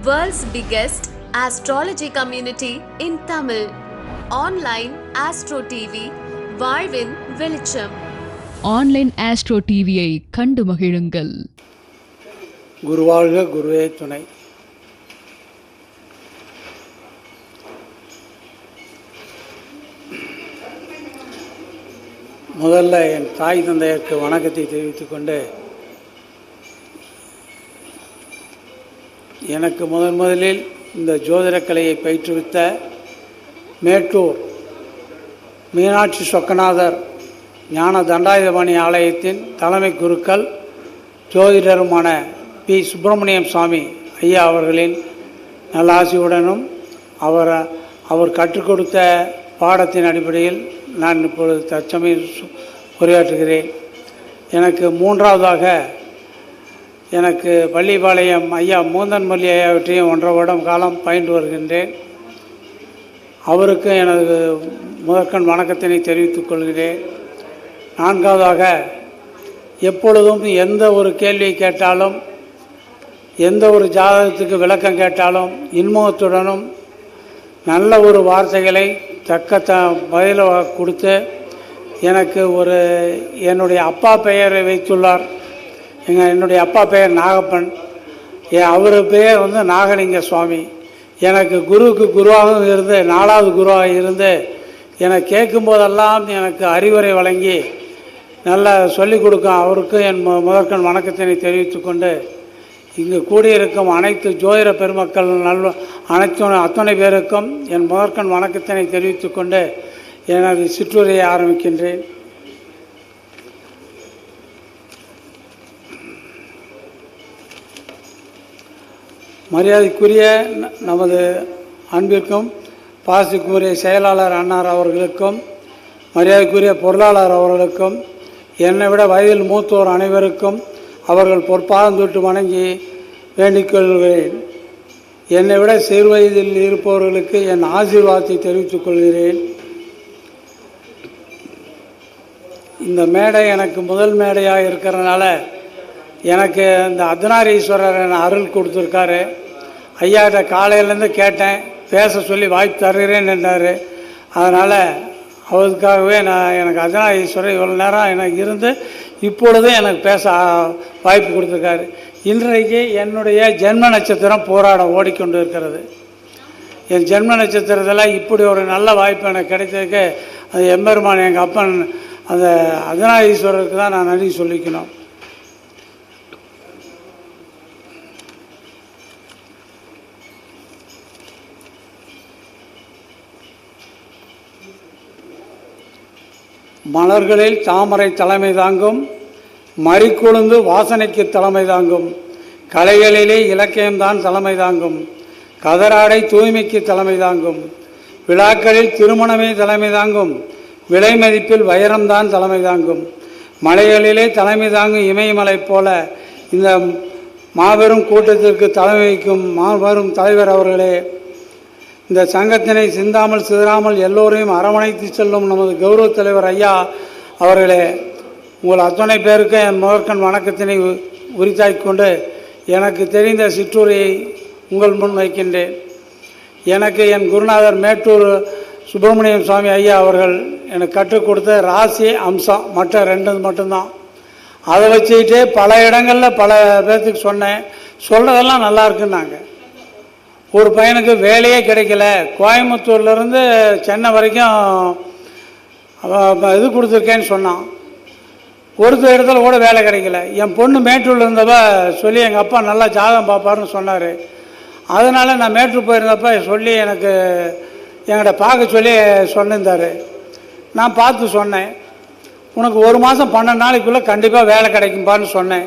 World's biggest astrology community in Tamil. Online Astro TV, வாழ்வின் வெளிச்சம் online astro டிவியை கண்டு மகிழுங்கள். குருவாழ்க குருவே துணை. முதல்ல என் தாய் தந்தையருக்கு வணக்கத்தை தெரிவித்துக் எனக்கு முதன் முதலில் இந்த ஜோதிடக்கலையை பயிற்றுவித்த மேட்டூர் மீனாட்சி சொக்கநாதர் ஞான தண்டாயுதபாணி ஆலயத்தின் தலைமை குருக்கள் ஜோதிடருமான பி. சுப்பிரமணியம் சுவாமி ஐயா அவர்களின் நல்லாசியுடனும் அவர் அவர் கற்றுக் கொடுத்த பாடத்தின் அடிப்படையில் நான் இப்பொழுது தற்சமயம் உரையாற்றுகிறேன். எனக்கு மூன்றாவதாக எனக்கு பள்ளிப்பாளையம் ஐயா மூந்தன் மல்லி ஐயாவற்றையும் ஒன்றரை வருடம் காலம் பயின்று வருகின்றேன். அவருக்கு எனது முதற்கண் வணக்கத்தினை தெரிவித்துக் கொள்கிறேன். நான்காவதாக எப்பொழுதும் எந்த ஒரு கேள்வியை கேட்டாலும் எந்த ஒரு ஜாதகத்துக்கு விளக்கம் கேட்டாலும் இன்முகத்துடனும் நல்ல ஒரு வார்த்தைகளை தக்க த பதில கொடுத்து எனக்கு ஒரு என்னுடைய அப்பா பெயரை வைத்துள்ளார். எங்கள் என்னுடைய அப்பா பெயர் நாகப்பன். என் அவர் பெயர் வந்து நாகலிங்க சுவாமி. எனக்கு குருவுக்கு குருவாகவும் இருந்து நாலாவது குருவாக இருந்து எனக்கு கேட்கும் போதெல்லாம் எனக்கு அறிவுரை வழங்கி நல்லா சொல்லிக் கொடுக்கும். அவருக்கும் என் முதற்கன் முதற்கண் வணக்கத்தினை தெரிவித்து கொண்டு இங்கு கூடியிருக்கும் அனைத்து ஜோதிட பெருமக்கள் நல் அனைத்து அத்தனை பேருக்கும் என் முதற்கண் வணக்கத்தினை தெரிவித்து கொண்டு எனது சிற்றுரையை ஆரம்பிக்கின்றேன். மரியாதைக்குரிய ந- நமது அன்பிற்கும் பாசிக்குரிய செயலாளர் அன்னார் அவர்களுக்கும் மரியாதைக்குரிய பொருளாளர் அவர்களுக்கும் என்னை விட வயதில் மூத்தோர் அனைவருக்கும் அவர்கள் பொற்பாதம் தொட்டு வணங்கி வேண்டிக்கொள்கிறேன் என்னை விட சிறு வயதில் இருப்பவர்களுக்கு என் ஆசீர்வாதத்தை தெரிவித்துக் கொள்கிறேன். இந்த மேடை எனக்கு முதல் மேடையாக இருக்கிறதுனால எனக்கு இந்த அர்த்தநாரீஸ்வரர் என அருள் கொடுத்துருக்காரு. ஐயாட்ட காலையிலேருந்து கேட்டேன் பேச சொல்லி வாய்ப்பு தருகிறேன்னு என்றார். அதனால் அவருக்காகவே நான் எனக்கு அர்த்தநாரீஸ்வரர் இவ்வளோ நேரம் எனக்கு இருந்து இப்பொழுதும் எனக்கு பேச வாய்ப்பு கொடுத்துருக்காரு. இன்றைக்கு என்னுடைய ஜென்ம நட்சத்திரம் போராடம் ஓடிக்கொண்டு இருக்கிறது. என் ஜென்ம நட்சத்திரத்தில் இப்படி ஒரு நல்ல வாய்ப்பு எனக்கு கிடைச்சதுக்கு அது எம்பெருமான் எங்கள் அப்பன் அந்த அர்த்தநாரீஸ்வரருக்கு தான் நான் நன்றி சொல்லிக்கணும். மலர்களில் தாமரை தலைமை தாங்கும் மறிக்கொழுந்து வாசனைக்கு தலைமை தாங்கும் கலைகளிலே இலக்கியம்தான் தலைமை தாங்கும் கதராடை தூய்மைக்கு தலைமை தாங்கும் விழாக்களில் திருமணமே தலைமை தாங்கும் விலை மதிப்பில் வைரம்தான் தலைமை தாங்கும் மலைகளிலே தலைமை தாங்கும் இமயமலை போல இந்த மாபெரும் கூட்டத்திற்கு தலைமை வைக்கும் மாபெரும் தலைவர் அவர்களே இந்த சங்கத்தினை சிந்தாமல் சிதறாமல் எல்லோரையும் அரவணைத்து செல்லும் நமது கௌரவ தலைவர் ஐயா அவர்களே உங்கள் அத்தனை பேருக்கு என் முதற்கண் வணக்கத்தினை உ- கொண்டு எனக்கு தெரிந்த சிற்றுரையை உங்கள் முன் வைக்கின்றேன். எனக்கு என் குருநாதர் மேட்டூர் சுப்பிரமணியம் சுவாமி ஐயா அவர்கள் எனக்கு கற்றுக் கொடுத்த ராசி அம்சம் மற்ற ரெண்டு மட்டும்தான். அதை வச்சுக்கிட்டே பல இடங்களில் பல பேர்த்துக்கு சொன்னேன். சொல்கிறதெல்லாம் நல்லா இருக்குன்னாங்க. ஒரு பையனுக்கு வேலையே கிடைக்கல. கோயம்புத்தூர்லேருந்து சென்னை வரைக்கும் இது கொடுத்துருக்கேன்னு சொன்னான். ஒருத்தர் இடத்துல கூட வேலை கிடைக்கல. என் பொண்ணு மேட்டூரில் இருந்தப்ப சொல்லி எங்கள் அப்பா நல்லா ஜாதகம் பார்ப்பாருன்னு சொன்னார். அதனால் நான் மேட்டூர் போயிருந்தப்ப சொல்லி எனக்கு என்கிட்ட பார்க்க சொல்லி சொன்னிருந்தார். நான் பார்த்து சொன்னேன். உனக்கு ஒரு மாதம் பன்னெண்டு நாளைக்குள்ளே கண்டிப்பாக வேலை கிடைக்கும்பான்னு சொன்னேன்.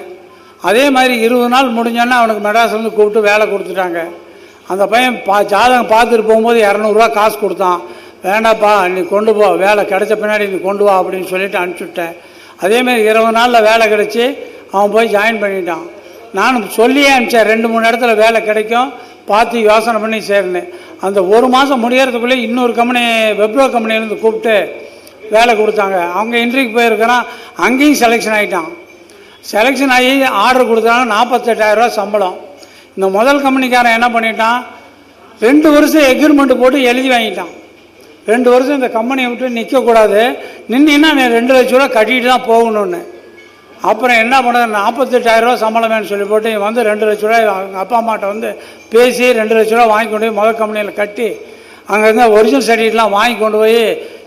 அதே மாதிரி இருபது நாள் முடிஞ்சோன்னா அவனுக்கு மெட்ராஸ்லேருந்து கூப்பிட்டு வேலை கொடுத்துட்டாங்க. அந்த பையன் பா ஜாதகம் பார்த்துட்டு போகும்போது இரநூறுவா காசு கொடுத்தான். வேண்டாப்பா நீ கொண்டு போ வேலை கிடைச்ச பின்னாடி நீ கொண்டு வா அப்படின்னு சொல்லிட்டு அனுப்பிச்சுட்டேன். அதேமாரி இருபது நாளில் வேலை கிடச்சி அவன் போய் ஜாயின் பண்ணிட்டான். நானும் சொல்லியே அனுப்பிச்சேன் ரெண்டு மூணு இடத்துல வேலை கிடைக்கும் பார்த்து யோசனை பண்ணி சேர்ந்தேன் அந்த ஒரு மாதம் முடியறதுக்குள்ளே இன்னொரு கம்பெனி வெப்ரோ கம்பெனிலேருந்து கூப்பிட்டு வேலை கொடுத்தாங்க. அவங்க இன்ட்ரிக்கு போயிருக்கிறான் அங்கேயும் செலெக்ஷன் ஆகிட்டான் செலெக்ஷன் ஆகி ஆர்டர் கொடுத்தாங்க நாற்பத்தெட்டாயிரரூவா சம்பளம். இந்த முதல் கம்பெனிக்காரன் என்ன பண்ணிட்டான்? ரெண்டு வருஷம் எக்ரிமெண்ட் போட்டு எழுதி வாங்கிட்டான். ரெண்டு வருஷம் இந்த கம்பெனியை விட்டு நிற்கக்கூடாது நின்னா நீ ரெண்டு லட்ச ரூபா கட்டிட்டு தான் போகணும்னு. அப்புறம் என்ன பண்ணது நாற்பத்தெட்டாயிரரூவா சம்பளம் சொல்லி போட்டு இவன் வந்து ரெண்டு லட்ச ரூபாய் அவங்க அப்பா அம்மாட்ட வந்து பேசி ரெண்டு லட்ச ரூபா வாங்கி கொண்டு போய் முதல் கம்பெனியில் கட்டி அங்கே இருந்த ஒரிஜினல் சர்டிஃபிகேட்லாம் வாங்கி கொண்டு போய்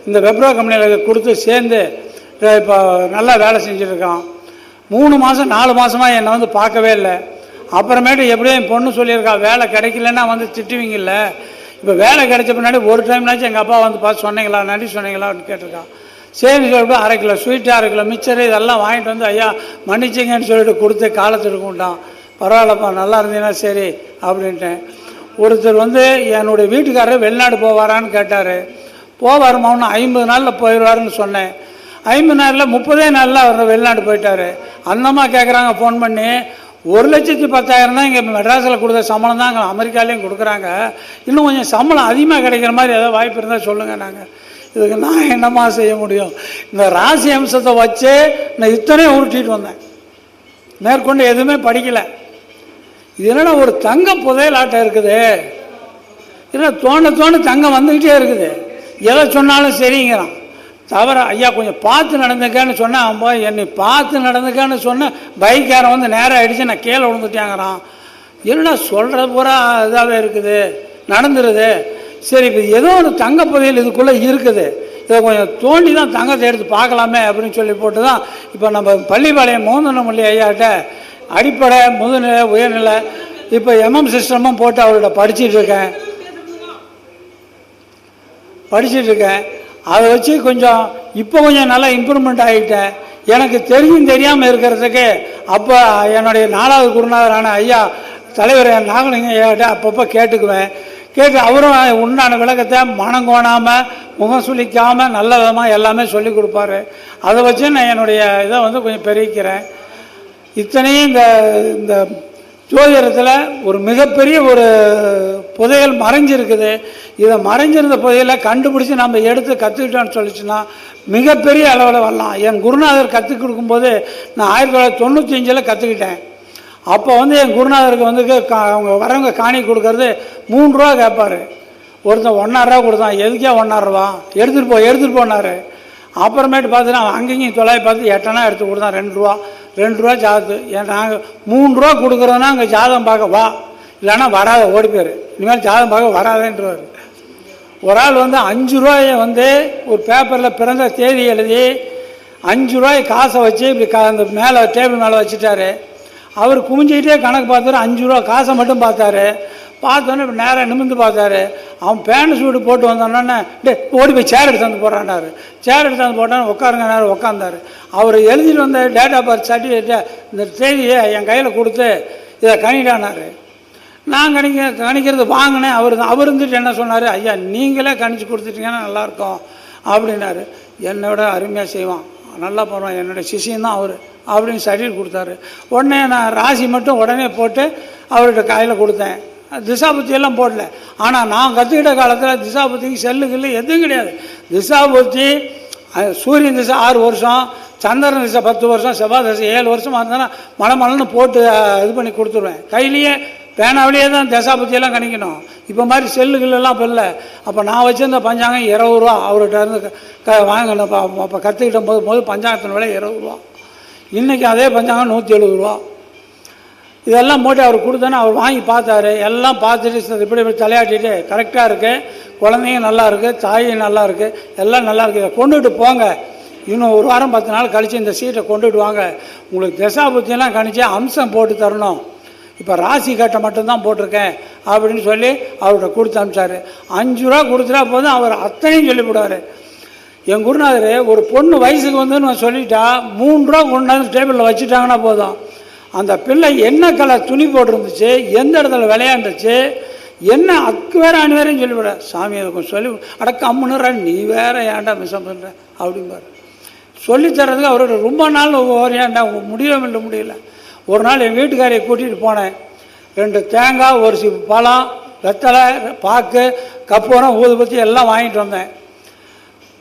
இந்த வெப்ரோ கம்பெனியில் கொடுத்து சேர்ந்து இப்போ நல்லா வேலை செஞ்சுட்டு இருக்கான். மூணு மாதம் நாலு மாதமாக என்னை வந்து பார்க்கவே இல்லை. அப்புறமேட்டு எப்படியும் என் பொண்ணு சொல்லியிருக்கா வேலை கிடைக்கலன்னா வந்து திட்டுவீங்கல்ல. இப்போ வேலை கிடைச்ச பின்னாடி ஒரு டைம்னாச்சும் எங்கள் அப்பா வந்து பார்த்து சொன்னீங்களா நன்றி சொன்னீங்களான்னு கேட்டிருக்கான் சரி சொல்லிட்டு அரை கிலோ ஸ்வீட்டு அரை கிலோ மிச்சர் இதெல்லாம் வாங்கிட்டு வந்து ஐயா மன்னிச்சிங்கன்னு சொல்லிட்டு கொடுத்து காலத்துக்கு கொண்டான் பரவாயில்லப்பா நல்லா இருந்தீங்கன்னா சரி அப்படின்ட்டேன். ஒருத்தர் வந்து என்னுடைய வீட்டுக்காரர் வெளிநாடு போவாரான்னு கேட்டார். போவாருமா ஒன்று ஐம்பது நாளில் போயிடுவாருன்னு சொன்னேன். ஐம்பது நாளில் முப்பதே நாளில் அவர் வெளிநாடு போயிட்டார். அந்தம்மா கேட்குறாங்க ஃபோன் பண்ணி ஒரு லட்சத்தி பத்தாயிரம் தான் இங்கே மெட்ராஸில் கொடுத்த சம்பளம் தான் அங்கே அமெரிக்காலேயும் கொடுக்குறாங்க. இன்னும் கொஞ்சம் சம்பளம் அதிகமாக கிடைக்கிற மாதிரி ஏதாவது வாய்ப்பு இருந்தால் சொல்லுங்கள் நாங்கள் இதுக்கு நான் என்னம்மா செய்ய முடியும்? இந்த ராசி அம்சத்தை வச்சு நான் இத்தனையும் உருட்டிட்டு வந்தேன். மேற்கொண்டு எதுவுமே படிக்கலை. இது ஒரு தங்க புதையலாட்டம் இருக்குது? இல்லை தோண தோண தங்கம் வந்துக்கிட்டே இருக்குது. எதை சொன்னாலும் சரிங்கிறான். தவிர ஐயா கொஞ்சம் பார்த்து நடந்துக்கன்னு சொன்னேன் அவன் போய் என்னை பார்த்து நடந்துக்கன்னு சொன்னால் பைக்காரன் வந்து நேராக அடித்து நான் கீழே விழுந்துட்டாங்கிறான். என்னடா சொல்கிற பூரா இதாகவே இருக்குது? நடந்துருது. சரி இப்போ ஏதோ ஒரு தங்க புதையல் இதுக்குள்ளே இருக்குது. இதை கொஞ்சம் தோண்டி தான் தங்கத்தை எடுத்து பார்க்கலாமே அப்படின்னு சொல்லி போட்டு தான் இப்போ நம்ம பள்ளிப்பாளையம் மோந்தனமல்லி ஐயாட்ட அடிப்படை முதுநிலை உயர்நிலை இப்போ எம்எம் சிஸ்டமும் போட்டு அவர்கிட்ட படிச்சிட்டு இருக்கேன். படிச்சிட்டு இருக்கேன். அதை வச்சு கொஞ்சம் இப்போ கொஞ்சம் நல்லா இம்ப்ரூவ்மெண்ட் ஆகிட்டேன். எனக்கு தெரிஞ்சும் தெரியாமல் இருக்கிறதுக்கு அப்போ என்னுடைய நாலாவது குருநாதரான ஐயா தலைவர் நாகலிங்க ஐயாட்ட அப்பப்போ கேட்டுக்குவேன். கேட்டு அவரும் உண்டான விளக்கத்தை மனம் கோணாமல் முகம் சுழிக்காமல் நல்ல விதமாக எல்லாமே சொல்லி கொடுப்பாரு. அதை வச்சு நான் என்னுடைய இதை வந்து கொஞ்சம் பெருக்கிறேன் இத்தனையும் இந்த இந்த ஜோதிடத்தில் ஒரு மிகப்பெரிய ஒரு புதையல் மறைஞ்சிருக்குது. இதை மறைஞ்சிருந்த புதையலை கண்டுபிடிச்சி நம்ம எடுத்து கற்றுக்கிட்டோம்னு சொல்லிச்சுன்னா மிகப்பெரிய அளவில் வரலாம். என் குருநாதர் கற்றுக் கொடுக்கும்போது நான் ஆயிரத்தி தொள்ளாயிரத்தி தொண்ணூற்றி அஞ்சில் கற்றுக்கிட்டேன் அப்போ வந்து என் குருநாதருக்கு வந்து கா- அவங்க வரவங்க காணி கொடுக்கறது மூணு ரூபா கேட்பாரு ஒருத்தன் ஒன்றாயிரரூவா கொடுத்தான். எதுக்கே ஒன்றாயிரரூவா எடுத்துகிட்டு போ எடுத்துகிட்டு போனார். அப்புறமேட்டு பார்த்தீங்கன்னா அவன் அங்கேயும் தொள்ளாயிரத்தி பார்த்து எட்டனா எடுத்து கொடுத்தான் ரெண்டு ரூபா. ரெண்டு ரூபா ஜாதத்து ஏன் நாங்கள் மூணு ரூபா கொடுக்குறோன்னா அங்கே ஜாதகம் பார்க்க வா. இல்லைன்னா வராத ஓடி போயிரு. இனிமேல் ஜாதகம் பார்க்க வராதேன்றவர். ஒரு ஆள் வந்து அஞ்சு ரூபாயை வந்து ஒரு பேப்பரில் பிறந்த தேதி எழுதி அஞ்சு ரூபாய் காசை வச்சு இப்படி கா அந்த மேலே டேபிள் மேலே வச்சுட்டாரு. அவர் குமிஞ்சிக்கிட்டே கணக்கு பார்த்தாரு அஞ்சு ரூபா காசை மட்டும் பார்த்தாரு. பார்த்தோன்னே நேராக நிமிர்ந்து பார்த்தாரு அவன் பேண்ட் சூடு போட்டு வந்தோன்னே டே ஓடி போய் சேர் எடுத்து வந்து போடுறான்னாரு. சேர் எடுத்து வந்து போட்டான்னு உட்காருங்க நேரம் உட்காந்தாரு அவர் எழுதிட்டு வந்த டேட் ஆஃப் பர்த் சர்டிஃபிகேட்டை இந்த தேதியை என் கையில் கொடுத்து இதை கணிடானாரு நான் கணிக்க கணிக்கிறது வாங்கினேன். அவர் தான் அவர் இருந்துட்டு என்ன சொன்னார்? ஐயா நீங்களே கணிச்சு கொடுத்துட்டீங்கன்னா நல்லாயிருக்கும். அப்படின்னாரு. என்னை விட அருமையாக செய்வான். நல்லா பண்ணுவான். என்னுடைய சிஷியம் தான் அவர். அப்படின்னு சர்டிஃபிகேட் கொடுத்தாரு. உடனே நான் ராசி மட்டும் உடனே போட்டு அவர்கிட்ட கையில் கொடுத்தேன். திசாபுத்தி எல்லாம் போடல. ஆனால் நான் கற்றுக்கிட்ட காலத்தில் திசாபுத்திக்கு செல்லு கில்லு எதுவும் கிடையாது. திசாபுத்தி சூரியன் திசை ஆறு வருஷம் சந்திரன் திசை பத்து வருஷம் செவ்வாய் திசை ஏழு வருஷமாக இருந்தேன்னா மழை மழைன்னு போட்டு இது பண்ணி கொடுத்துருவேன். கையிலேயே பேனாவிலேயே தான் திசாபுத்தியெல்லாம் கணிக்கணும். இப்போ மாதிரி செல்லுகள்லாம் இப்போ இல்லை. அப்போ நான் வச்சுருந்த பஞ்சாங்கம் இருபது ரூபா. அவர்கிட்ட இருந்து க- க அப்போ கற்றுக்கிட்ட போது போது பஞ்சாங்கத்தின் விலை இருபது ரூபா. இன்றைக்கி அதே பஞ்சாங்கம் நூற்றி எழுபது ரூபா. இதெல்லாம் போட்டு அவர் கொடுத்தோன்னே அவர் வாங்கி பார்த்தாரு. எல்லாம் பார்த்துட்டு இப்படி இப்படி தலையாட்டிட்டு கரெக்டாக இருக்குது குழந்தைங்க நல்லா இருக்குது தாயும் நல்லா இருக்குது எல்லாம் நல்லா இருக்குது இதை கொண்டுட்டு போங்க. இன்னும் ஒரு வாரம் பத்து நாள் கழித்து இந்த சீட்டை கொண்டுட்டு வாங்க. உங்களுக்கு தசாபுத்தியெல்லாம் கணிச்சு அம்சம் போட்டு தரணும். இப்போ ராசி கட்டை மட்டும்தான் போட்டிருக்கேன் அப்படின்னு சொல்லி அவர்கிட்ட கொடுத்து அனுப்பிச்சாரு. அஞ்சு ரூபா கொடுத்துட்டா போதும் அவர் அத்தனையும் சொல்லிவிடுவார் என் குருநாதர் ஒரு பொண்ணு வயசுக்கு வந்து நான் சொல்லிட்டா மூணு ரூபா கொண்டாந்து டேபிளில் வச்சுட்டாங்கன்னா போதும். அந்த பிள்ளை என்ன கலர் துணி போட்டிருந்துச்சு எந்த இடத்துல விளையாண்டுச்சு என்ன அக்கு வேற அணி வேறையும் சொல்லிவிட சாமி அதை கொஞ்சம் சொல்லி அட கம்முன்னுற நீ வேற ஏன்டா மிஷம் பண்ணுற அப்படிம்பாரு. சொல்லித் தர்றதுக்கு அவரோட ரொம்ப நாள் ஓரையாண்டா முடியவே இல்லை முடியல. ஒரு நாள் என் வீட்டுக்காரையை கூட்டிகிட்டு போனேன். ரெண்டு தேங்காய் ஒரு சி பழம் வெத்தலை பாக்கு கப்பூரம் ஊதுபத்தி எல்லாம் வாங்கிட்டு வந்தேன்.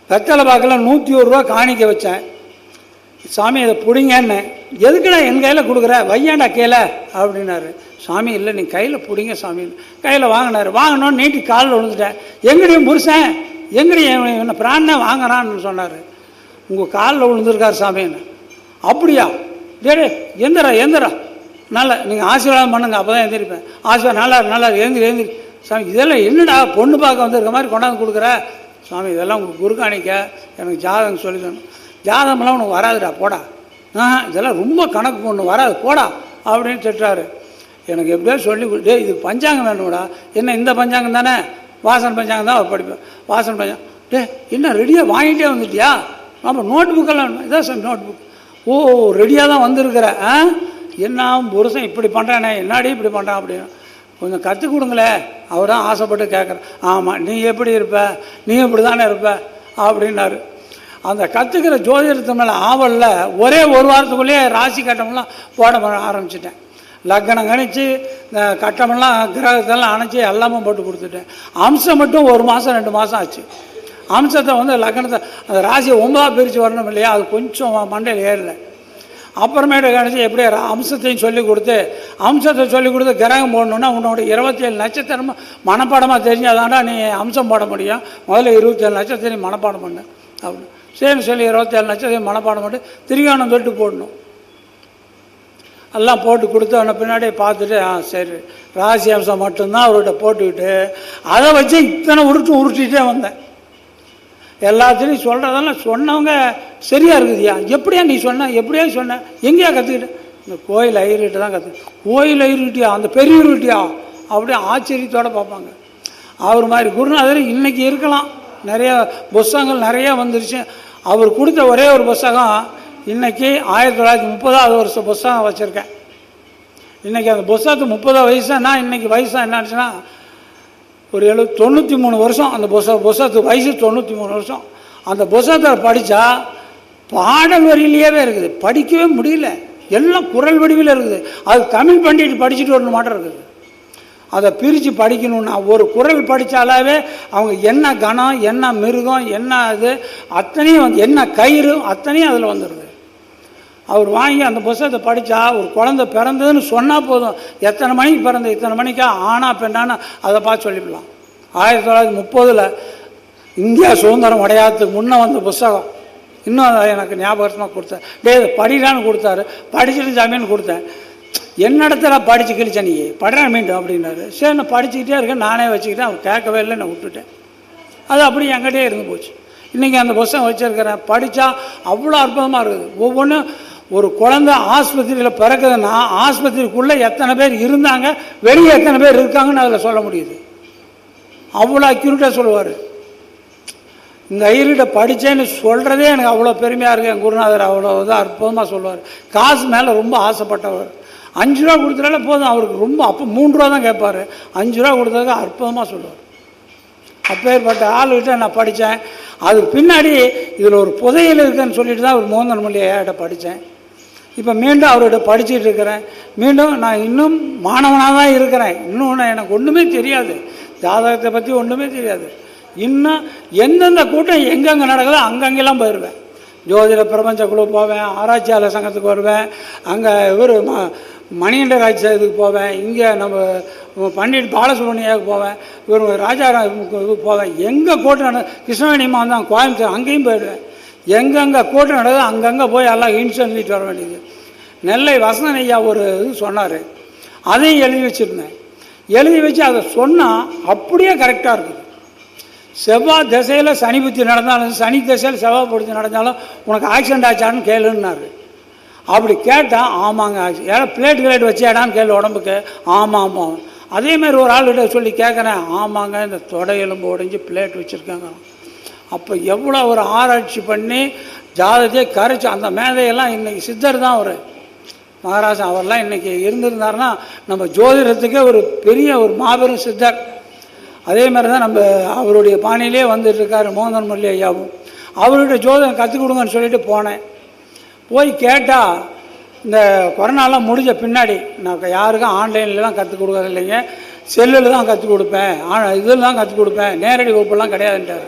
வெத்தலை பாக்கெல்லாம் நூற்றி ஒரு ரூபா காணிக்க வச்சேன். சாமி இதை பிடிங்கன்னு. எதுக்குடா என் கையில் கொடுக்குற? வையாண்டா கீழே? அப்படின்னாரு. சாமி இல்லை நீ கையில் பிடிங்க சாமி. கையில் வாங்கினார். வாங்கினோன்னு நீட்டி காலில் விழுந்துட்டேன் எங்கடியும் புருஷன்? எங்கடி என்ன பிராணனை வாங்குறான்னு? சொன்னார். உங்கள் காலில் விழுந்திருக்காரு சாமின்னு. அப்படியா? டேடே எந்திரா எந்திரா. நல்லா நீங்கள் ஆசீர்வாதம் பண்ணுங்க. அப்போ தான் எந்திரிப்பேன். ஆசீர்வாதம் நல்லா நல்லா எழுந்திரி எழுந்திரி சாமி இதெல்லாம் என்னடா பொண்ணு பார்க்க வந்திருக்க மாதிரி கொண்டாந்து கொடுக்குற? சாமி இதெல்லாம் உங்களுக்கு குருக்காணிக்க. எனக்கு ஜாதகம் சொல்லி தரணும். ஜாதகம்லாம் உனக்கு வராதுடா. போடா. இதெல்லாம் ரொம்ப கணக்கு பொண்ணு வராது போடா அப்படின்னு திட்டாரு எனக்கு எப்படியோ சொல்லி கொடு- இது பஞ்சாங்கம் வேணும்டா. என்ன இந்த பஞ்சாங்கம் தானே? வாசன் பஞ்சாங்கம் தான் அவர் படிப்பேன் வாசன் பஞ்சாங்கம். டே என்ன ரெடியாக வாங்கிட்டே வந்துட்டியா? நம்ம நோட் புக்கெல்லாம் இதான் சார் நோட் புக் ஓ ரெடியாக தான் வந்திருக்கிற ஆ? என்ன புருஷன் இப்படி பண்ணுறானே என்னடி இப்படி பண்ணுறான் அப்படின்னு. கொஞ்சம் கற்றுக் கொடுங்களே அவர் தான் ஆசைப்பட்டு கேட்குறேன் ஆமாம் நீ எப்படி இருப்ப? நீ இப்படி தானே இருப்ப? அப்படின்னாரு. அந்த கற்றுக்கிற ஜோதிடத்து மேலே ஆவலில் ஒரே ஒரு வாரத்துக்குள்ளேயே ராசி கட்டமெல்லாம் போட ஆரம்பிச்சிட்டேன். லக்னம் கணிச்சு இந்த கட்டமெல்லாம் கிரகத்தெல்லாம் அணைச்சி எல்லாமே போட்டு கொடுத்துட்டேன். அம்சம் மட்டும் ஒரு மாதம் ரெண்டு மாதம் ஆச்சு. அம்சத்தை வந்து லக்னத்தை அந்த ராசியை ஒன்பதாக பிரித்து வரணும் இல்லையா? அது கொஞ்சம் மண்டையில் ஏறல. அப்புறமேட்டு கணிச்சு எப்படி அம்சத்தையும் சொல்லி கொடுத்து அம்சத்தை சொல்லி கொடுத்து கிரகம் போடணுன்னா உன்னோட இருபத்தேழு நட்சத்திரமும் மனப்பாடமாக தெரிஞ்சாதான்டா நீ அம்சம் போட முடியும். முதல்ல இருபத்தேழு நட்சத்திரம் மனப்பாடம் பண்ணு. அப்படின்னு சரி சொல்லி இருபத்தேழு நட்சத்திரம் மனப்பாடம் பண்ணி திரிகானம் தொட்டு போடணும். எல்லாம் போட்டு கொடுத்தவன பின்னாடி பார்த்துட்டு ஆ சரி ராசி அம்சம் மட்டும்தான் அவர்கிட்ட போட்டுக்கிட்டு அதை வச்சு இத்தனை உருட்டு உருட்டிகிட்டே வந்தேன். எல்லாத்துலேயும் சொல்கிறதெல்லாம் சொன்னவங்க சரியாக இருக்குதுயா? எப்படியா நீ சொன்ன? எப்படியா சொன்ன? எங்கேயா கற்றுக்கிட்ட இந்த கோயில் ஐயர்கிட்ட தான் கற்று கோயில் ஐயர்கிட்டயா அந்த பெரியவர்கிட்டயா? அப்படியே ஆச்சரியத்தோடு பார்ப்பாங்க. அவர் மாதிரி குருநாதர் இன்றைக்கி இருக்கலாம். நிறையா புஸ்தகங்கள் நிறைய வந்துருச்சு. அவர் கொடுத்த ஒரே ஒரு புஸ்தகம் இன்னைக்கு ஆயிரத்தி தொள்ளாயிரத்தி முப்பதாவது வருஷம் புஸ்தகம் வச்சுருக்கேன். இன்றைக்கி அந்த புஸ்தகத்துக்கு முப்பதாவது வயசுனா இன்னைக்கு வயசாக என்னாச்சுன்னா ஒரு எழு தொண்ணூற்றி மூணு வருஷம் அந்த புஸ்தக புஸ்தகத்துக்கு வயசு தொண்ணூற்றி மூணு வருஷம். அந்த புஸ்தகத்தை படித்தா பாடல் வரியிலேயே இருக்குது. படிக்கவே முடியல. எல்லாம் குரல் வடிவில் இருக்குது. அது தமிழ் பண்டிட்டு படிச்சுட்டு வரணும் மாட்டம் இருக்குது. அதை பிரித்து படிக்கணும்னா ஒரு குரல் படித்தாலாவே அவங்க என்ன கணம் என்ன மிருகம் என்ன இது அத்தனையும் வந்து என்ன கயிறு அத்தனையும் அதில் வந்துடுது அவர் வாங்கி அந்த புஸ்தகத்தை படித்தா ஒரு குழந்தை பிறந்ததுன்னு சொன்னால் போதும். எத்தனை மணிக்கு பிறந்த இத்தனை மணிக்கா ஆனா பெண்ணான்னு அதை பார்த்து சொல்லிவிடலாம் ஆயிரத்தி தொள்ளாயிரத்தி முப்பதில் இந்தியா சுதந்திரம் அடையாததுக்கு முன்னே வந்த புஸ்தகம் இன்னும் அதை எனக்கு ஞாபகமாக கொடுத்தேன். டே படிடான்னு கொடுத்தாரு. படிச்சுட்டு ஜாமீன் கொடுத்தேன். என்னிடத்துல படிச்சு கிழிச்ச நீ படுறேன் மீண்டும் அப்படின்னாரு. சரி நான் படிச்சுக்கிட்டே இருக்கேன் நானே வச்சுக்கிட்டேன் அவன் கேட்கவே இல்லை நான் விட்டுட்டேன். அது அப்படி என்கிட்டே இருந்து போச்சு. இன்றைக்கி அந்த புஸ்தகம் வச்சுருக்கிறேன் படித்தா அவ்வளோ அற்புதமாக இருக்குது. ஒவ்வொன்றும் ஒரு குழந்தை ஆஸ்பத்திரியில் பிறக்குதுன்னா ஆஸ்பத்திரிக்குள்ளே எத்தனை பேர் இருந்தாங்க வெளியே எத்தனை பேர் இருக்காங்கன்னு அதில் சொல்ல முடியுது. அவ்வளோ அக்யூரேட்டாக சொல்லுவார். இந்த ஐயர்கிட்ட படித்தேன்னு சொல்கிறதே எனக்கு அவ்வளோ பெருமையாக இருக்குது என் குருநாதர் அவ்வளோ இதாக அற்புதமாக சொல்லுவார். காசு மேலே ரொம்ப ஆசைப்பட்டவர். அஞ்சு ரூபா கொடுத்தாலே போதும். அவருக்கு ரொம்ப அப்போ மூணு ரூபா தான் கேட்பார். அஞ்சு ரூபா கொடுத்தாக்க அற்புதமாக சொல்லுவார். அப்பேற்பட்ட ஆளுகிட்ட நான் படித்தேன் அதுக்கு பின்னாடி இதில் ஒரு புதையல் இருக்குன்னு சொல்லிட்டு தான் ஒரு மோகன் மொழி ஐயாட்ட படித்தேன் இப்போ மீண்டும் அவர்கிட்ட படிச்சுட்டு இருக்கிறேன். மீண்டும் நான் இன்னும் மாணவனாக தான் இருக்கிறேன். இன்னும் எனக்கு ஒன்றுமே தெரியாது. ஜாதகத்தை பற்றி ஒன்றுமே தெரியாது. இன்னும் எந்தெந்த கூட்டம் எங்கெங்கே நடக்குதோ அங்கங்கெல்லாம் போயிடுவேன் ஜோதிட பிரபஞ்ச குழு போவேன். ஆராய்ச்சியாளர் சங்கத்துக்கு வருவேன். அங்கே இவர் மா மணிகண்ட ராஜ் இதுக்கு போவேன் இங்கே நம்ம பண்டிட் பாலசுப்ரமணியாவுக்கு போவேன் இவர் ராஜா இதுக்கு போவேன். எங்கே கூட்டம் நட கிருஷ்ணவேணி தான் கோயம்புத்தூர் அங்கேயும் போயிடுவேன். எங்கெங்கே கூட்டம் நடக்குதோ அங்கங்கே போய் எல்லாம் ஹிண்ட்ஸ் எழுதிட்டு வர வேண்டியது. நெல்லை வசந்தன் ஐயா ஒரு இது சொன்னார். அதையும் எழுதி வச்சுருந்தேன். எழுதி வச்சு அதை சொன்னால் அப்படியே கரெக்டாக இருக்குது. செவ்வாய் திசையில் சனி புத்தி நடந்தாலும் சனி திசையில் செவ்வாய் புத்தி நடந்தாலும் உனக்கு ஆக்சிடென்ட் ஆச்சான்னு கேளுன்னாரு. அப்படி கேட்டால் ஆமாங்க ஆச்சு ஏன்னா பிளேட் கிளேட் வச்சேடான்னு கேள்வி உடம்புக்கு. ஆமாம் ஆமாம். அதேமாதிரி ஒரு ஆள்கிட்ட சொல்லி கேட்குறேன் ஆமாங்க இந்த தொடை எலும்பு உடைஞ்சி பிளேட் வச்சுருக்காங்க. அப்போ எவ்வளோ ஒரு ஆராய்ச்சி பண்ணி ஜாதகத்தையே கரைச்சி அந்த மேதையெல்லாம் இன்றைக்கி சித்தர் தான் அவர். மகாராஜா அவர்லாம் இன்றைக்கி இருந்திருந்தாருன்னா நம்ம ஜோதிடத்துக்கே ஒரு பெரிய ஒரு மாபெரும் சித்தர். அதே மாதிரி தான் நம்ம அவருடைய பாணியிலே வந்துட்டு இருக்கார் மோகன் முரளி ஐயாவும். அவர்கிட்ட ஜோதிடம் கற்றுக் கொடுங்கன்னு சொல்லிட்டு போனேன். போய் கேட்டால் இந்த கொரோனாலாம் முடிஞ்ச பின்னாடி நான் யாருக்கும் ஆன்லைனில் தான் கற்றுக் கொடுக்கறது இல்லைங்க. செல்லில் தான் கற்றுக் கொடுப்பேன். ஆனால் இதில் தான் கற்றுக் கொடுப்பேன். நேரடி வகுப்பெல்லாம் கிடையாதுன்ட்டார்.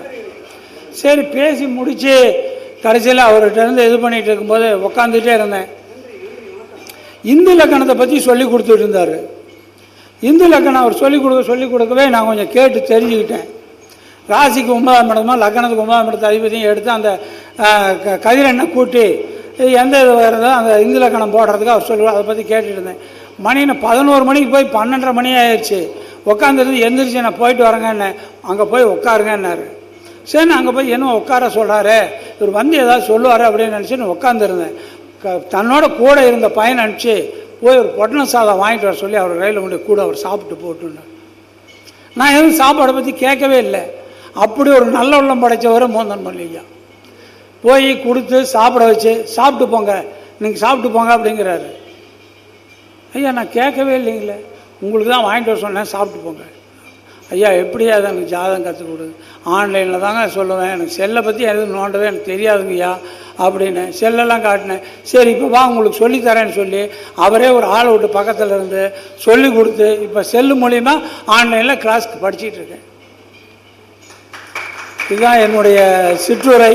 சரி பேசி முடித்து கடைசியில் அவர்கிட்ட இருந்து இது பண்ணிகிட்டு இருக்கும்போது உக்காந்துட்டே இருந்தேன். இந்து இலக்கணத்தை பற்றி சொல்லி கொடுத்துட்டு இருந்தார். இந்து லக்கணம் அவர் சொல்லிக் கொடுக்க சொல்லிக் கொடுக்கவே நான் கொஞ்சம் கேட்டு தெரிஞ்சுக்கிட்டேன். ராசிக்கு ஒன்பதாம் இடமா லக்கணத்துக்கு ஒன்பதாம் இடத்து அதிபதியும் எடுத்து அந்த க- கதிரெண்ணை கூட்டி எந்த இது வருதோ அந்த இந்து லக்கணம் போடுறதுக்கு அவர் சொல்லுவார். அதை பற்றி கேட்டுட்டு இருந்தேன். மணி நான் பதினோரு மணிக்கு போய் பன்னெண்டரை மணி ஆயிடுச்சு உட்காந்துருந்து எந்திரிச்சு நான் போயிட்டு வரேங்கன்னு. அங்கே போய் உட்காருங்கன்னாரு சரி நான் அங்கே போய் என்ன உட்கார சொல்கிறாரு இவர் வந்து ஏதாவது சொல்லுவார் அப்படின்னு நினச்சி நான் உட்காந்துருந்தேன் க தன்னோட கூட இருந்த பையன் அனுப்பிச்சு போய் ஒரு பொட்டண சாதம் வாங்கிட்டு வர சொல்லி அவர் ரயிலில் கொண்டு கூட அவர் சாப்பிட்டு போட்டுன்னார் நான் எதுவும் சாப்பாடை பற்றி கேட்கவே இல்லை. அப்படி ஒரு நல்ல உள்ளம் படைச்சவர் மோந்தன் மல்லிகா. போய் கொடுத்து சாப்பிட வச்சு சாப்பிட்டு போங்க நீங்கள் சாப்பிட்டு போங்க அப்படிங்கிறாரு. ஐயா நான் கேட்கவே இல்லைங்களே. உங்களுக்கு தான் வாங்கிட்டு வர சொன்னேன் சாப்பிட்டு போங்க. ஐயா எப்படியா அது எனக்கு ஜாதகம் கற்றுக் கொடு. ஆன்லைனில் தாங்க சொல்லுவேன். எனக்கு செல்லை பற்றி எதுவும் நோண்டவே எனக்கு தெரியாதுங்கய்யா அப்படின்னு செல்லெல்லாம் காட்டினேன். சரி இப்போ வா உங்களுக்கு சொல்லித் தரேன்னு சொல்லி அவரே ஒரு ஆளை விட்டு பக்கத்தில் இருந்து சொல்லி கொடுத்து இப்போ செல்லு மூலிமா ஆன்லைனில் கிளாஸ்க்கு படிச்சிட்டு இருக்கேன். இதுதான் என்னுடைய சிற்றுரை.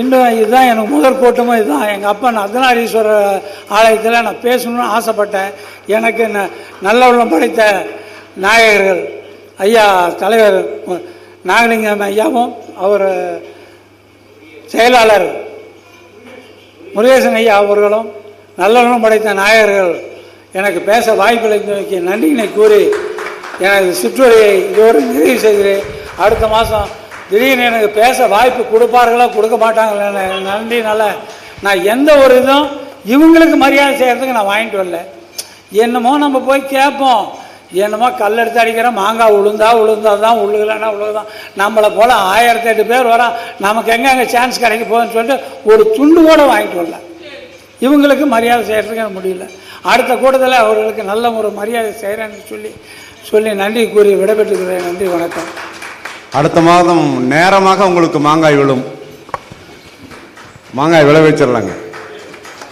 இன்னும் இதுதான் எனக்கு முதற் கூட்டமும் இதுதான். எங்கள் அப்பா அர்த்தநாரீஸ்வரர் ஆலயத்தில் நான் பேசணும்னு ஆசைப்பட்டேன். எனக்கு ந நல்ல உள்ளம் படைத்த நாயகர்கள். ஐயா தலைவர் நாகலிங்கம் ஐயாவும் அவர் செயலாளர் முருகேசன் ஐயா அவர்களும் நல்லவனும் படைத்த நாயகர்கள். எனக்கு பேச வாய்ப்பளித்தமைக்கு நன்றியினை கூறி எனது சிற்றுரையை இதோடு நிறைவு செய்கிறேன். அடுத்த மாதம் திடீர்னு எனக்கு பேச வாய்ப்பு கொடுப்பார்களோ கொடுக்க மாட்டாங்களே நன்றினால நான் எந்த ஒரு இதுவும் இவங்களுக்கு மரியாதை செய்கிறதுக்கு நான் வாங்கிட்டு வரல. என்னமோ நம்ம போய் கேட்போம். என்னமோ கல் எடுத்து அடிக்கிறோம் மாங்காய் உளுந்தா உளுந்தா தான் உழுகலைன்னா உழுகுதான் நம்மளை போல் ஆயிரத்தி எட்டு பேர் வரோம் நமக்கு எங்கே அங்கே சான்ஸ் கிடைக்க போகுதுன்னு சொல்லிட்டு ஒரு துண்டு கூட வாங்கிட்டு வரல. இவங்களுக்கு மரியாதை செய்கிறதுக்கு முடியல. அடுத்த கூட்டத்தில் அவர்களுக்கு நல்ல ஒரு மரியாதை செய்கிறேன்னு சொல்லி சொல்லி நன்றி கூறி விடைபெற்றுக்கிறேன். நன்றி வணக்கம். அடுத்த மாதம் நேரமாக உங்களுக்கு மாங்காய் விழும். மாங்காய் விளைவிச்சிடலாங்க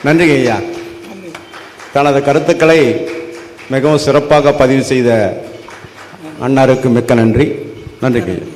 நன்றிங்க ஐயா. தனது கருத்துக்களை மிகவும் சிறப்பாக பதிவு செய்த அன்னாருக்கு மிக்க நன்றி. நன்றிங்க ஐயா.